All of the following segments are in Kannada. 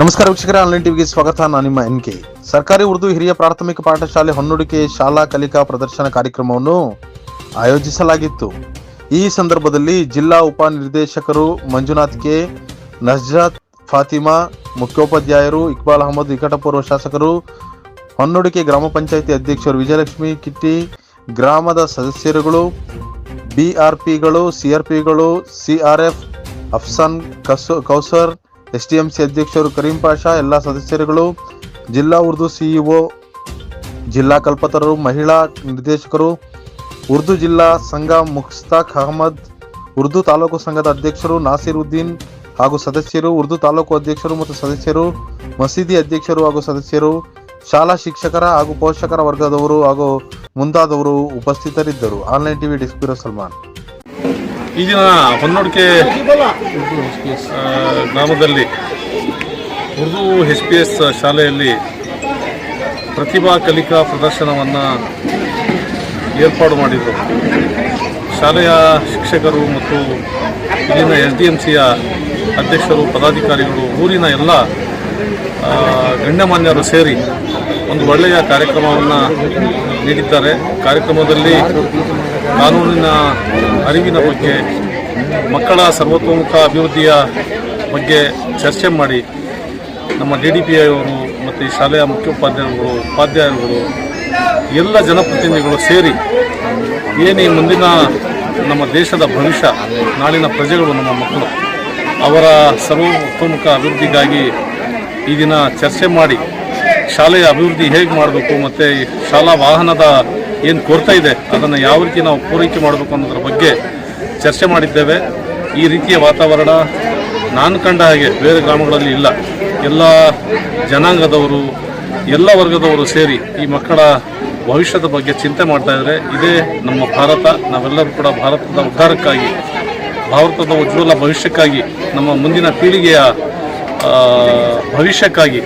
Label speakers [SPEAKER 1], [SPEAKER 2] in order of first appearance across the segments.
[SPEAKER 1] ನಮಸ್ಕಾರ ವೀಕ್ಷಕರ ಆನ್ಲೈನ್ ಟಿವಿಗೆ ಸ್ವಾಗತ. ನಾನು ನಿಮ್ಮ ಎನ್ ಕೆ ಸರ್ಕಾರಿ ಉರ್ದು ಹಿರಿಯ ಪ್ರಾಥಮಿಕ ಪಾಠಶಾಲೆ ಹೊನ್ನುಡಿಕೆ ಶಾಲಾ ಕಲಿಕಾ ಪ್ರದರ್ಶನ ಕಾರ್ಯಕ್ರಮವನ್ನು ಆಯೋಜಿಸಲಾಗಿತ್ತು. ಈ ಸಂದರ್ಭದಲ್ಲಿ ಜಿಲ್ಲಾ ಉಪನಿರ್ದೇಶಕರು ಮಂಜುನಾಥ್ ಕೆ, ನಜ್ರಾತ್ ಫಾತಿಮಾ, ಮುಖ್ಯೋಪಾಧ್ಯಾಯರು ಇಕ್ಬಾಲ್ ಅಹಮದ್ ನಿಕಟಪೂರ್ವ ಶಾಸಕರು ಹೊನ್ನೂಡಿಕೆ ಗ್ರಾಮ ಪಂಚಾಯಿತಿ ಅಧ್ಯಕ್ಷರು ವಿಜಯಲಕ್ಷ್ಮಿ ಕಿಟ್ಟಿ, ಗ್ರಾಮದ ಸದಸ್ಯರುಗಳು ಬಿಆರ್ಪಿಗಳು ಸಿಆರ್ಪಿಗಳು ಸಿಆರ್ಎಫ್ ಅಫ್ಸಾನ್ ಕಸು ಕೌಸರ್ ಎಸ್ಟಿಎಂಸಿ ಅಧ್ಯಕ್ಷರು ಕರೀಂ ಪಾಷಾ, ಎಲ್ಲ ಸದಸ್ಯರುಗಳು, ಜಿಲ್ಲಾ ಉರ್ದು ಸಿಇಒ, ಜಿಲ್ಲಾ ಕಲ್ಪತರರು, ಮಹಿಳಾ ನಿರ್ದೇಶಕರು, ಉರ್ದು ಜಿಲ್ಲಾ ಸಂಘ ಮುಖ್ತಾಕ್ ಅಹಮದ್, ಉರ್ದು ತಾಲೂಕು ಸಂಘದ ಅಧ್ಯಕ್ಷರು ನಾಸಿರುದ್ದೀನ್ ಹಾಗೂ ಸದಸ್ಯರು, ಉರ್ದು ತಾಲೂಕು ಅಧ್ಯಕ್ಷರು ಮತ್ತು ಸದಸ್ಯರು, ಮಸೀದಿ ಅಧ್ಯಕ್ಷರು ಹಾಗೂ ಸದಸ್ಯರು, ಶಾಲಾ ಶಿಕ್ಷಕರ ಹಾಗೂ ಪೋಷಕರ ವರ್ಗದವರು ಹಾಗೂ ಮುಂತಾದವರು ಉಪಸ್ಥಿತರಿದ್ದರು. ಆನ್ಲೈನ್ ಟಿವಿ ಡಿಸ್ಪಿರೋ ಸಲ್ಮಾನ್.
[SPEAKER 2] ಈ ದಿನ ಹೊನ್ನೋಡಿಕೆ ಗ್ರಾಮದಲ್ಲಿ ಉರ್ದು ಎಚ್ ಪಿ ಎಸ್ ಶಾಲೆಯಲ್ಲಿ ಪ್ರತಿಭಾ ಕಲಿಕಾ ಪ್ರದರ್ಶನವನ್ನು ಏರ್ಪಾಡು ಮಾಡಿದರು. ಶಾಲೆಯ ಶಿಕ್ಷಕರು ಮತ್ತು ಇಲ್ಲಿನ ಎಸ್ ಡಿ ಎಂ ಸಿಯ ಅಧ್ಯಕ್ಷರು, ಪದಾಧಿಕಾರಿಗಳು, ಊರಿನ ಎಲ್ಲ ಗಣ್ಯಮಾನ್ಯರು ಸೇರಿ ಒಂದು ಒಳ್ಳೆಯ ಕಾರ್ಯಕ್ರಮವನ್ನು ನೀಡಿದ್ದಾರೆ. ಕಾರ್ಯಕ್ರಮದಲ್ಲಿ ಕಾನೂನಿನ ಅರಿವಿನ ಬಗ್ಗೆ, ಮಕ್ಕಳ ಸರ್ವತೋಮುಖ ಅಭಿವೃದ್ಧಿಯ ಬಗ್ಗೆ ಚರ್ಚೆ ಮಾಡಿ ನಮ್ಮ ಡಿ ಡಿ ಪಿ ಐವರು ಮತ್ತು ಈ ಶಾಲೆಯ ಮುಖ್ಯೋಪಾಧ್ಯಾಯರುಗಳು, ಉಪಾಧ್ಯಾಯರುಗಳು, ಎಲ್ಲ ಜನಪ್ರತಿನಿಧಿಗಳು ಸೇರಿ ಏನೇ ಮುಂದಿನ ನಮ್ಮ ದೇಶದ ಭವಿಷ್ಯ, ನಾಳಿನ ಪ್ರಜೆಗಳು ನಮ್ಮ ಮಕ್ಕಳು, ಅವರ ಸರ್ವತೋಮುಖ ಅಭಿವೃದ್ಧಿಗಾಗಿ ಈ ದಿನ ಚರ್ಚೆ ಮಾಡಿ, ಶಾಲೆಯ ಅಭಿವೃದ್ಧಿ ಹೇಗೆ ಮಾಡಬೇಕು ಮತ್ತು ಶಾಲಾ ವಾಹನದ ಏನು ಕೊರತೆ ಇದೆ, ಅದನ್ನು ಯಾವ ರೀತಿ ನಾವು ಪೂರೈಕೆ ಮಾಡಬೇಕು ಅನ್ನೋದ್ರ ಬಗ್ಗೆ ಚರ್ಚೆ ಮಾಡಿದ್ದೇವೆ. ಈ ರೀತಿಯ ವಾತಾವರಣ ನಾನು ಕಂಡ ಹಾಗೆ ಬೇರೆ ಗ್ರಾಮಗಳಲ್ಲಿ ಇಲ್ಲ. ಎಲ್ಲ ಜನಾಂಗದವರು, ಎಲ್ಲ ವರ್ಗದವರು ಸೇರಿ ಈ ಮಕ್ಕಳ ಭವಿಷ್ಯದ ಬಗ್ಗೆ ಚಿಂತೆ ಮಾಡ್ತಾ ಇದ್ದಾರೆ ಇದೇ ನಮ್ಮ ಭಾರತ. ನಾವೆಲ್ಲರೂ ಕೂಡ ಭಾರತದ ಉದ್ಧಾರಕ್ಕಾಗಿ, ಭಾರತದ ಉಜ್ವಲ ಭವಿಷ್ಯಕ್ಕಾಗಿ, ನಮ್ಮ ಮುಂದಿನ ಪೀಳಿಗೆಯ ಭವಿಷ್ಯಕ್ಕಾಗಿ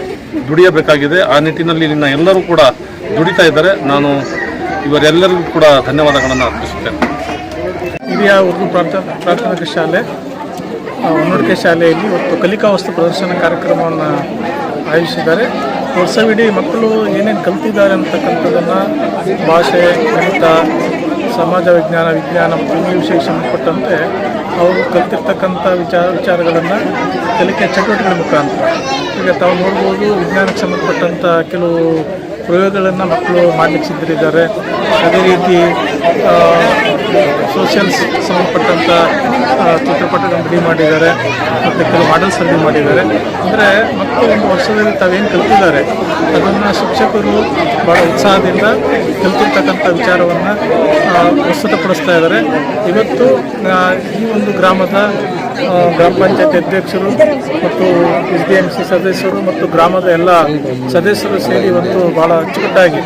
[SPEAKER 2] ದುಡಿಯಬೇಕಾಗಿದೆ. ಆ ನಿಟ್ಟಿನಲ್ಲಿ ನಿನ್ನ ಎಲ್ಲರೂ ಕೂಡ ದುಡಿತಾ ಇದ್ದಾರೆ. ನಾನು ಇವರೆಲ್ಲರಿಗೂ ಕೂಡ ಧನ್ಯವಾದಗಳನ್ನು ಅರ್ಪಿಸುತ್ತೇನೆ.
[SPEAKER 3] ಹಿರಿಯ ಉರ್ದು ಪ್ರಾಥಮಿಕ ಪ್ರಾಥಮಿಕ ಶಾಲೆ ಹೊನ್ನೂಡಿಕೆ ಶಾಲೆಯಲ್ಲಿ ಇವತ್ತು ಕಲಿಕಾ ವಸ್ತು ಪ್ರದರ್ಶನ ಕಾರ್ಯಕ್ರಮವನ್ನು ಆಯೋಜಿಸಿದ್ದಾರೆ. ವರ್ಷವಿಡೀ ಮಕ್ಕಳು ಏನೇನು ಕಲ್ತಿದ್ದಾರೆ ಅಂತಕ್ಕಂಥದ್ದನ್ನು ಭಾಷೆ, ಗಣಿತ, ಸಮಾಜ ವಿಜ್ಞಾನ ವಿಜ್ಞಾನ ಮತ್ತು ವಿಷಯಕ್ಕೆ ಸಂಬಂಧಪಟ್ಟಂತೆ ಅವರು ಕಲ್ತಿರ್ತಕ್ಕಂಥ ವಿಚಾರ ವಿಚಾರಗಳನ್ನು ಕಲಿಕೆ ಚಟುವಟಿಕೆಗಳ ಮುಖಾಂತರ. ಈಗ ತಾವು ನೋಡ್ಬೋದು ವಿಜ್ಞಾನಕ್ಕೆ ಸಂಬಂಧಪಟ್ಟಂಥ ಕೆಲವು ಪ್ರಯೋಗಗಳನ್ನು ಮಕ್ಕಳು ಮಾಡಲಿಕ್ಕೆ ಸಿದ್ಧರಿದ್ದಾರೆ. ಅದೇ ರೀತಿ ಸೋಷಿಯಲ್ಸ್ ಸಂಬಂಧಪಟ್ಟಂಥ ಚಿತ್ರಪಟಗಳನ್ನು ರೆಡಿ ಮಾಡಿದ್ದಾರೆ, ಮತ್ತು ಕೆಲವು ಮಾಡೆಲ್ಸ್ ರೆಡಿ ಮಾಡಿದ್ದಾರೆ. ಅಂದರೆ ಮಕ್ಕಳು ಒಂದು ವರ್ಷದಲ್ಲಿ ತಾವೇನು ಕಲ್ತಿದ್ದಾರೆ, ಅದನ್ನು ಶಿಕ್ಷಕರು ಭಾಳ ಉತ್ಸಾಹದಿಂದ ಕಲ್ತಿರ್ತಕ್ಕಂಥ ವಿಚಾರವನ್ನು ಪ್ರಸ್ತುತಪಡಿಸ್ತಾ ಇದ್ದಾರೆ. ಇವತ್ತು ಈ ಒಂದು ಗ್ರಾಮದ ಗ್ರಾಮ ಪಂಚಾಯತ್ ಅಧ್ಯಕ್ಷರು ಮತ್ತು ಎಸ್ ಡಿ ಎಂ ಸಿ ಸದಸ್ಯರು ಮತ್ತು ಗ್ರಾಮದ ಎಲ್ಲ ಸದಸ್ಯರು ಸೇರಿ ಇವತ್ತು ಭಾಳ ಅಚ್ಚುಕಟ್ಟಾಗಿ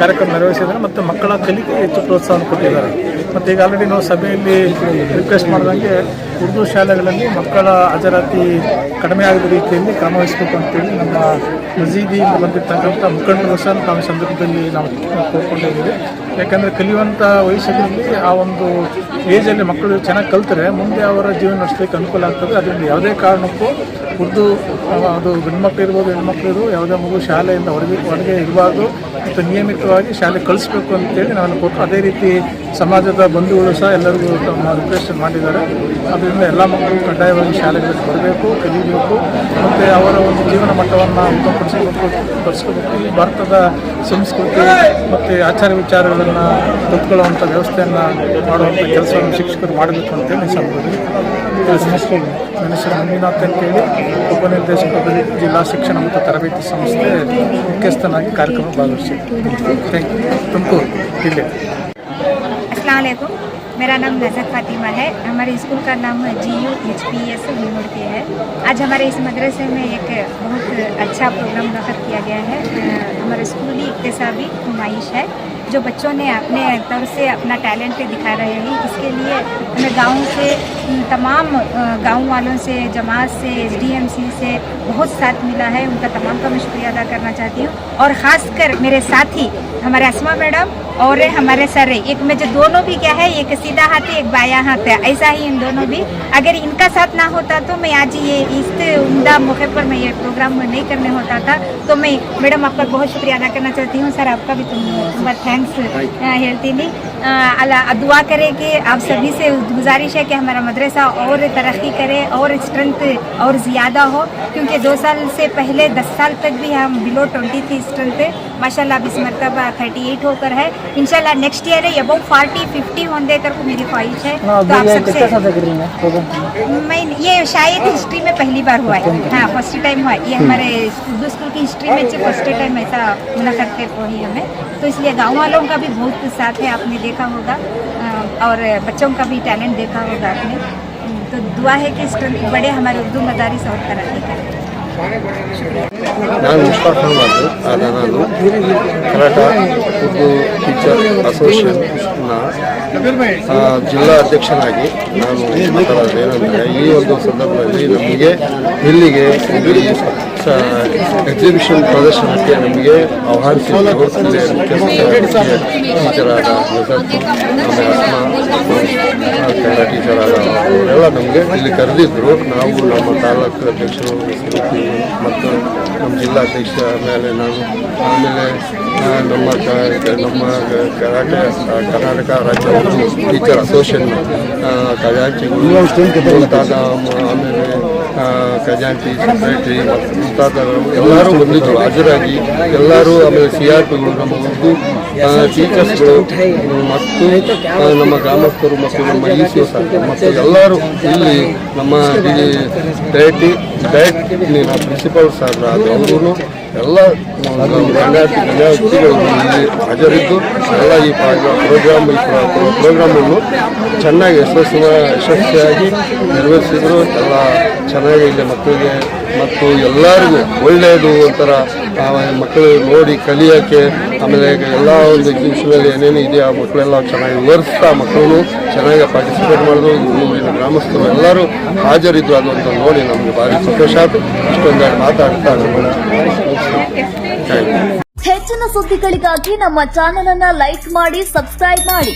[SPEAKER 3] ಕಾರ್ಯಕ್ರಮ ನೆರವೇರಿಸಿದ್ದಾರೆ ಮತ್ತು ಮಕ್ಕಳ ಕಲಿಕೆಗೆ ಹೆಚ್ಚು ಪ್ರೋತ್ಸಾಹ ಕೊಟ್ಟಿದ್ದಾರೆ. ಮತ್ತು ಈಗ ಆಲ್ರೆಡಿ ನಾವು ಸಭೆಯಲ್ಲಿ ರಿಕ್ವೆಸ್ಟ್ ಮಾಡಿದಂಗೆ ಉರ್ದು ಶಾಲೆಗಳಲ್ಲಿ ಮಕ್ಕಳ ಹಾಜರಾತಿ ಕಡಿಮೆ ಆಗದ ರೀತಿಯಲ್ಲಿ ಕ್ರಮ ವಹಿಸಬೇಕು ಅಂತೇಳಿ ನಮ್ಮ ಮಸೀದಿಯಿಂದ ಬಂದಿರ್ತಕ್ಕಂಥ ಮುಖಂಡರು ಸಹ ನಾವು ಸಂದರ್ಭದಲ್ಲಿ ನಾವು ಕೋರ್ಕೊಂಡಿದ್ದೀವಿ. ಯಾಕಂದರೆ ಕಲಿಯುವಂಥ ವಯಸ್ಸಿನಲ್ಲಿ ಆ ಒಂದು ಏಜಲ್ಲಿ ಮಕ್ಕಳು ಚೆನ್ನಾಗಿ ಕಲ್ತರೆ, ಮುಂದೆ ಅವರ ಜೀವನ ನಡೆಸಲಿಕ್ಕೆ ಅನುಕೂಲ ಆಗ್ತದೆ. ಅದರಿಂದ ಯಾವುದೇ ಕಾರಣಕ್ಕೂ ಆ, ಅದು ಗಂಡು ಇರ್ಬೋದು ಹೆಣ್ಮಕ್ಳು ಇರ್ಬೋದು ಯಾವುದೇ ಮಗು ಶಾಲೆಯಿಂದ ಹೊರಗೆ ಹೊರಗೆ ಇರಬಾರ್ದು. ಮತ್ತು ನಿಯಮಿತವಾಗಿ ಶಾಲೆ ಕಳಿಸ್ಬೇಕು ಅಂತೇಳಿ ನಾನು ಕೊಟ್ಟು ಅದೇ ರೀತಿ ಸಮಾಜದ ಬಂಧುಗಳು ಸಹ ಎಲ್ಲರಿಗೂ ತಮ್ಮ ರಿಕ್ವೆಸ್ಟ್ ಮಾಡಿದ್ದಾರೆ. ಅದರಿಂದ ಎಲ್ಲ ಮಕ್ಕಳು ಕಡ್ಡಾಯವಾಗಿ ಶಾಲೆಗೆ ಬರಬೇಕು ಕಲಿಬೇಕು. ಮತ್ತು ಅವರ ಒಂದು ಜೀವನ ಮಟ್ಟವನ್ನು ಉತ್ತಮಪಡಿಸಬೇಕು ಪಡಿಸ್ಕೋಬೇಕು ಈ ಭಾರತದ ಸಂಸ್ಕೃತಿ ಮತ್ತು ಆಚಾರ ವಿಚಾರಗಳನ್ನು ಕಲ್ತ್ಕೊಳ್ಳುವಂಥ ವ್ಯವಸ್ಥೆಯನ್ನು ಮಾಡುವಂಥ ಕೆಲಸವನ್ನು ಶಿಕ್ಷಕರು ಮಾಡಬೇಕು ಅಂತೇಳಿ ನಮಸ್ಕಾರ ನನ್ನ ಹೆಸರು ಮಂಜುನಾಥ್ ಅಂತೇಳಿ. ಉಪನಿರ್ದೇಶಕರು ಜಿಲ್ಲಾ ಶಿಕ್ಷಣ ಮತ್ತು ತರಬೇತಿ ಸಂಸ್ಥೆ ಮುಖ್ಯಸ್ಥನಾಗಿ ಕಾರ್ಯಕ್ರಮ ಭಾಗವಹಿಸಿದ್ದೆ ಥ್ಯಾಂಕ್ ಯು ತುಮಕೂರು ಜಿಲ್ಲೆ
[SPEAKER 4] अस्सलाम वालेकुम मेरा नाम नजर फातिमा है हमारे स्कूल का नाम G U H P S K है आज हमारे इस मदरसे में एक बहुत अच्छा प्रोग्राम रखा किया गया है अ, हमारा स्कूली इकतसाबी नुमाइश है जो बच्चों ने अपने तौर से अपना टैलेंट दिखा रहे हैं, इसके लिए हमें गाँव से तमाम गाँव वालों से, जमात से, एसडीएमसी से बहुत साथ मिला है। उनका तमाम का मैं शुक्रिया अदा करना चाहती हूँ। और ख़ास कर मेरे साथी, हमारे आसमा मैडम और हमारे सर है एक में जो दोनों भी क्या है एक सीधा हाथ है एक बाया हाथ है ऐसा ही इन दोनों भी। अगर इनका साथ ना होता तो मैं आज ये इस उमदा मौके पर मैं ये प्रोग्राम नहीं करने होता था। तो मैं मैडम आपका बहुत शुक्रिया अदा करना चाहती हूँ। सर आपका भी तुम बहुत थैंक्स हेल्थी दुआ करें कि आप सभी से गुजारिश है कि हमारा मदरसा और तरक्की करे और स्ट्रेंथ और ज़्यादा हो क्योंकि दो साल से पहले दस साल तक भी हम बिलो ट्वेंटी थी स्ट्रेंथ माशाल्लाह अब इस मरतबा थर्टी एट होकर है। इंशाल्लाह next year about forty fifty होने को मेरी ख्वाहिश है। तो आप सबसे मैं ये शायद हिस्ट्री में पहली बार हुआ है। हाँ फ़र्स्ट टाइम हुआ है। ये हमारे उर्दू स्कूल की हिस्ट्री में फ़र्स्ट टाइम ऐसा मुलाकात हुई हमें। तो इसलिए गाँव वालों का भी बहुत साथ है आपने देखा होगा अ, और बच्चों का भी टैलेंट देखा होगा आपने तो दुआ है कि स्ट्रेंथ बढ़े हमारे उर्दू मदारिस और तरक्की करें
[SPEAKER 5] ನಾನು ಮುಷ್ತಾಕ್ ಅಹಮದ್ ಆದ ನಾನು ಕರಾಟ ಉರ್ದು ಟೀಚರ್ ಅಸೋಸಿಯೇಷನ್ನ ಆ, ಜಿಲ್ಲಾ ಅಧ್ಯಕ್ಷನಾಗಿ ನಾನು ಈ ಒಂದು ಸಂದರ್ಭದಲ್ಲಿ ನಮಗೆ ಇಲ್ಲಿಗೆ ಎಕ್ಸಿಬಿಷನ್ ಪ್ರದರ್ಶನಕ್ಕೆ ನಮಗೆ ಆಹ್ವಾನಿಸಿದ ಇಲ್ಲಿ ಟೀಚರಾದ ಕನ್ನಡ ಟೀಚರಾದ ಅವರೆಲ್ಲ ನಮಗೆ ಇಲ್ಲಿ ಕರೆದಿದ್ದರು ನಾವು ನಮ್ಮ ತಾಲೂಕು ಅಧ್ಯಕ್ಷರು ಮತ್ತು ನಮ್ಮ ಜಿಲ್ಲಾಧ್ಯಕ್ಷ ಆಮೇಲೆ ನಾನು, ಆಮೇಲೆ ನಮ್ಮ ನಮ್ಮ ಕರ್ನಾಟಕ ಕರ್ನಾಟಕ ರಾಜ್ಯ ಟೀಚರ್ ಅಸೋಸಿಯೇಷನ್ ಆ, ಖಜಾಂಚಿಗಳು ಮುಂತಾದ ಆಮೇಲೆ ಖಜಾಂಚಿ ಸೆಕ್ರೆಟ್ರಿ ಮುಂತಾದವರು ಎಲ್ಲರೂ ಬಂದಿದ್ದರು ಹಾಜರಾಗಿ ಎಲ್ಲರೂ ಆಮೇಲೆ ಸಿ ಆರ್ ಪಿಗಳು ನಮ್ಮ ಉರ್ದು ಟೀಚರ್ಸ್ಗಳು ಮತ್ತು ನಮ್ಮ ಗ್ರಾಮಸ್ಥರು ಮತ್ತು ನಮ್ಮ ಇ ಸಿ ಮತ್ತು ಎಲ್ಲರೂ ಇಲ್ಲಿ ನಮ್ಮ ಡಯಟಿ ಡಯಟ್ ಪ್ರಿನ್ಸಿಪಾಲ್ ಸರ್ ಅವರು ಎಲ್ಲ ಗಣ್ಯಾತಿಗಳು ಇಲ್ಲಿ ಹಾಜರಿದ್ದು ಎಲ್ಲ ಈ ಪ್ರೋಗ್ರಾಮ್ ಈ ಪ್ರೋಗ್ರಾಮನ್ನು ಚೆನ್ನಾಗಿ ಯಶಸ್ಸಿನ ಯಶಸ್ವಿಯಾಗಿ ನಿರ್ವಹಿಸಿದರು. ಎಲ್ಲ ಚೆನ್ನಾಗಿ ಇಲ್ಲಿ ಮಕ್ಕಳಿಗೆ. ಮತ್ತು ಎಲ್ಲರಿಗೂ ಒಳ್ಳೆಯದು ಒಂಥರ ಮಕ್ಕಳು ನೋಡಿ ಕಲಿಯೋಕ್ಕೆ ಆಮೇಲೆ ಎಲ್ಲ ಒಂದು ಎಕ್ಸಿಬಿಷನಲ್ಲಿ ಏನೇನು ಇದೆ, ಆ ಮಕ್ಕಳೆಲ್ಲ ಚೆನ್ನಾಗಿ ವಿವರಿಸ್ತಾ ಮಕ್ಕಳು ಚೆನ್ನಾಗಿ ಪಾರ್ಟಿಸಿಪೇಟ್ ಮಾಡಿದ್ರು ಊರಿನ ಗ್ರಾಮಸ್ಥರು ಎಲ್ಲರೂ ಹಾಜರಿದ್ರು ಅದು ಅಂತ ನೋಡಿ ನಮಗೆ ಭಾರಿ ಸಂತೋಷ ಆಯ್ತು. ಇಷ್ಟೊಂದೆರಡು ಮಾತಾಡ್ತಾ
[SPEAKER 6] ಹೆಚ್ಚಿನ ಸುದ್ದಿಗಳಿಗಾಗಿ ನಮ್ಮ ಚಾನೆಲ್ ಅನ್ನ ಲೈಕ್ ಮಾಡಿ ಸಬ್ಸ್ಕ್ರೈಬ್ ಮಾಡಿ.